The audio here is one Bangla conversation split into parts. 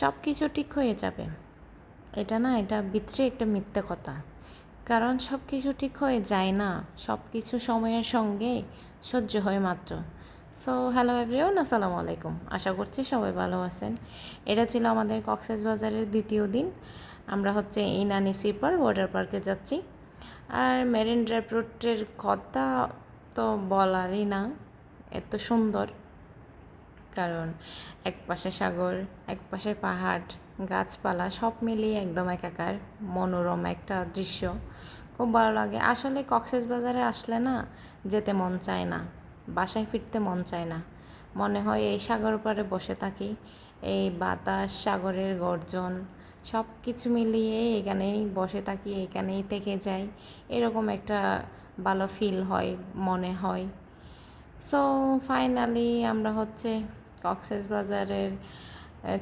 সব কিছু ঠিক হয়ে যাবে। এটা না, এটা বিচ্ছে একটা মিথ্যে কথা। কারণ সব কিছু ঠিক হয়ে যায় না সব কিছু সময়ের সঙ্গে সহ্য হয় মাত্র। সো হ্যালো এভরিওন আসসালামু আলাইকুম। আশা করছি সবাই ভালো আছেন। এটা ছিল আমাদের কক্সেস বাজারের দ্বিতীয় দিন। আমরা হচ্ছে ইনানি সিপার ওয়াটার পার্কে যাচ্ছি। আর মেরিন ড্রাইভ রুটের কথা তো বলারই না, এত সুন্দর। কারণ এক পাশে সাগর এক পাশে পাহাড়, গাছপালা সব মিলিয়ে একদম একাকার, মনোরম একটা দৃশ্য। খুব ভালো লাগে। আসলে কক্সেস বাজারে আসলে না যেতে মন চায় না, বাসায় ফিরতে মন চায় না। মনে হয় এই সাগর পাড়ে বসে থাকি, এই বাতাস, সাগরের গর্জন, সব কিছু মিলিয়ে এখানেই বসে থাকি, এখানেই থেকে যাই, এরকম একটা ভালো ফিল হয়, মনে হয়। সো ফাইনালি আমরা হচ্ছে কক্সেস বাজারের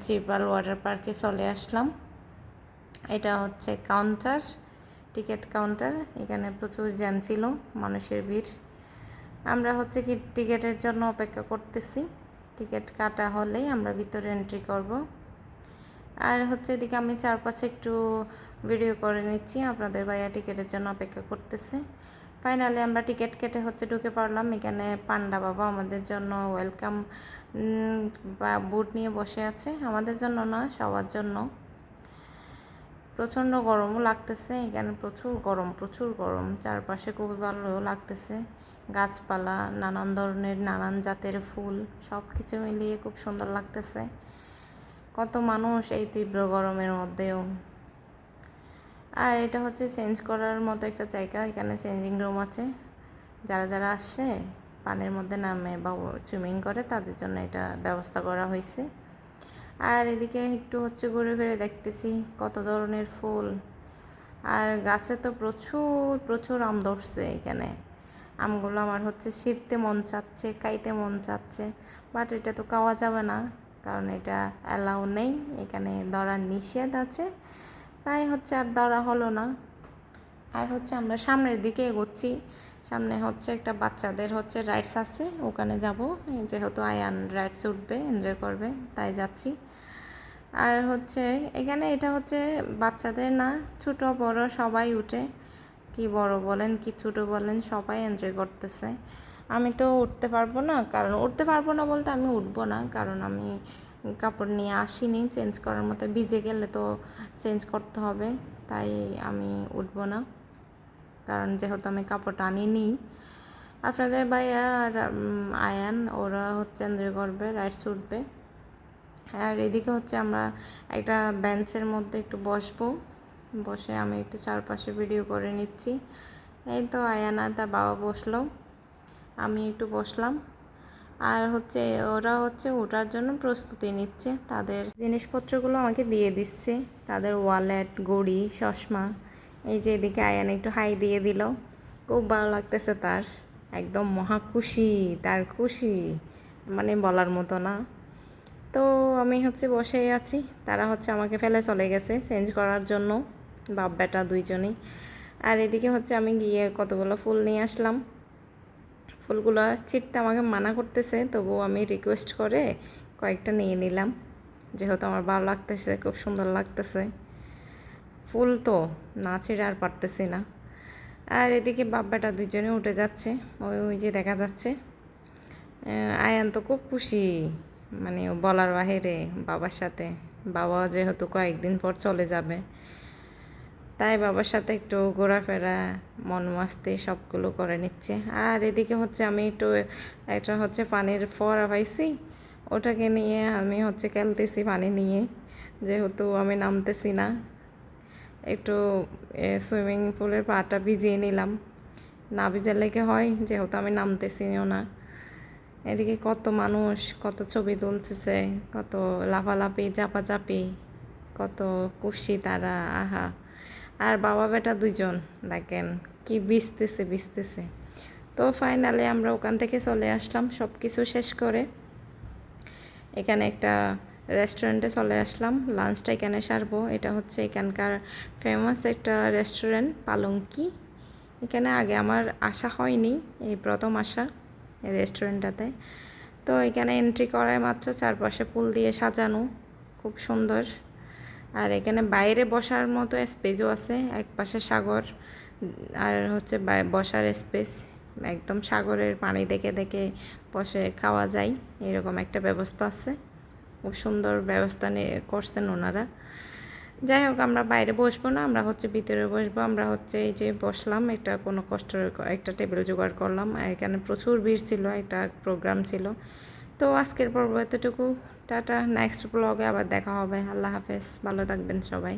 চিপাল ওয়াটার পার্কে চলে আসলাম। এটা হচ্ছে কাউন্টার, টিকিট কাউন্টার। এখানে প্রচুর জ্যাম ছিল, মানুষের ভিড়। আমরা হচ্ছে কি টিকিটের জন্য অপেক্ষা করতেছি। টিকিট কাটা হলেই আমরা ভিতরে এন্ট্রি করব। আর হচ্ছে এদিকে আমি চারপাশে একটু ভিডিও করে নিচ্ছি। আপনাদের ভাইয়া টিকিটের জন্য অপেক্ষা করতেছে। ফাইনালি আমরা টিকিট কেটে হচ্ছে ঢুকে পড়লাম। এখানে পান্ডা বাবা আমাদের জন্য ওয়েলকাম বা বুট নিয়ে বসে আছে। আমাদের জন্য না সবার জন্য। প্রচণ্ড গরমও লাগতেছে। এখানে প্রচুর গরম প্রচুর গরম। চারপাশে খুবই ভালো লাগতেছে। গাছপালা, নানান ধরনের, নানান জাতের ফুল সব কিছু মিলিয়ে খুব সুন্দর লাগতেছে। কত মানুষ এই তীব্র গরমের মধ্যেও। আর এটা হচ্ছে চেঞ্জ করার মতো একটা জায়গা, এখানে চেঞ্জিং রুম আছে। যারা যারা আসছে পানির মধ্যে নামে বা সুইমিং করে, তাদের জন্য এটা ব্যবস্থা করা হয়েছে। আর এদিকে একটু হচ্ছে ঘুরে ফিরে দেখতেছি কত ধরনের ফুল। আর গাছে তো প্রচুর প্রচুর আম ধরছে এখানে। আমগুলো আমার হচ্ছে ছিঁড়তে মন চাচ্ছে, খাইতে মন চাচ্ছে বাট এটা তো খাওয়া যাবে না, কারণ এটা অ্যালাউ নেই। এখানে ধরার নিষেধ আছে। তাই হচ্ছে আর ধরা হলো না। আর হচ্ছে আমরা সামনের দিকে এগোচ্ছি। সামনে হচ্ছে একটা বাচ্চাদের হচ্ছে রাইডস আছে, ওখানে যাব। যেহেতু আয়ান রাইডস উঠবে এনজয় করবে, তাই যাচ্ছি। আর হচ্ছে এখানে এটা হচ্ছে বাচ্চাদের না, ছোট, বড় সবাই উঠে। কি বড় বলেন, কি ছোট বলেন, সবাই এনজয় করতেছে। আমি তো উঠতে পারব না, কারণ উঠতে পারব না বলতে আমি উঠবো না, কারণ আমি কাপড় নিয়ে আসিনি চেঞ্জ করার মতো ভিজে গেলে তো চেঞ্জ করতে হবে, তাই আমি উঠবো না। কারণ যেহেতু আমি কাপড়টা আনিনি। আপনাদের ভাইয়া আর আয়ান, ওরা হচ্ছে এনজয় করবে রাইডস উঠবে। আর এদিকে হচ্ছে আমরা একটা বেঞ্চের মধ্যে একটু বসবো। বসে আমি একটু চারপাশে ভিডিও করে নিচ্ছি। এই তো আয়ানা তার বাবা বসল। আমি একটু বসলাম। আর হচ্ছে ওরা হচ্ছে ওটার জন্য প্রস্তুতি নিচ্ছে। তাদের জিনিসপত্রগুলো আমাকে দিয়ে দিচ্ছে। তাদের ওয়ালেট ঘড়ি, চশমা, এই যে এদিকে আয়ান একটু হাই দিয়ে দিল। খুব ভালো লাগতেছে তার। একদম মহা খুশি, তার খুশি। মানে বলার মতো না। তো আমি হচ্ছে বসেই আছি। তারা হচ্ছে আমাকে ফেলে চলে গেছে চেঞ্জ করার জন্য। বাপ বেটা দুইজনেই। আর এদিকে হচ্ছে আমি গিয়ে কতগুলো ফুল নিয়ে আসলাম। ফুলগুলো ছিটতে আমাকে মানা করতেছে তবুও আমি রিকোয়েস্ট করে কয়েকটা নিয়ে নিলাম। যেহেতু আমার ভালো লাগতেছে, খুব সুন্দর লাগতেছে। ফুল তো না ছিঁড়ে আর পারতেছি না। আর এদিকে বাব্বাটা দুজনে উঠে যাচ্ছে, ওই ওই যে দেখা যাচ্ছে। আয়ান তো খুব খুশি মানে বলার বাহিরে বাবার সাথে। বাবা যেহেতু কয়েকদিন পর চলে যাবে। তাই বাবার সাথে একটু ঘোরাফেরা, মন মাস্তি সবগুলো করে নিচ্ছে। আর এদিকে হচ্ছে আমি একটু, একটা হচ্ছে পানির ফোয়ারা পাইছি, ওটাকে নিয়ে আমি হচ্ছে খেলতেছি পানি নিয়ে। যেহেতু আমি নামতেছি না, একটু সুইমিং পুলের পাটা ভিজিয়ে নিলাম। না ভিজালে কি হয়, যেহেতু আমি নামতেছিও না। এদিকে কত মানুষ, কত ছবি তুলতেছে, কত লাফালাফি, চাপাচাপি, কত খুশি তারা, আহা। আর বাবা বেটা দুইজন, দেখেন কি বিছতেছে বিছতেছে তো ফাইনালি আমরা ওখান থেকে চলে আসলাম সব কিছু শেষ করে। এখানে একটা রেস্টুরেন্টে চলে আসলাম লাঞ্চটা এখানে সারবো। এটা হচ্ছে এখানকার ফেমাস একটা রেস্টুরেন্ট পালঙ্কি। এখানে আগে আমার আসা হয়নি, এই প্রথম আসা এই রেস্টুরেন্টটাতে তো এখানে এন্ট্রি করায় মাত্র চারপাশে ফুল দিয়ে সাজানো, খুব সুন্দর। আর এখানে বাইরে বসার মতো স্পেসও আছে, এক পাশে সাগর, আর হচ্ছে বসার স্পেস একদম সাগরের পানি দেখে দেখে বসে খাওয়া যায়, এরকম একটা ব্যবস্থা আছে। খুব সুন্দর ব্যবস্থা করছেন ওনারা। যাই হোক, আমরা বাইরে বসবো না, আমরা হচ্ছে ভিতরে বসবো, আমরা হচ্ছে এই যে বসলাম, একটা কোনো কষ্টের একটা টেবিল জোগাড় করলাম। এখানে প্রচুর ভিড় ছিল, একটা প্রোগ্রাম ছিল। তো আজকের পর্ব এতটুকু। টাটা নেক্সট ব্লগে আবার দেখা হবে। আল্লাহ হাফেজ। ভালো থাকবেন সবাই।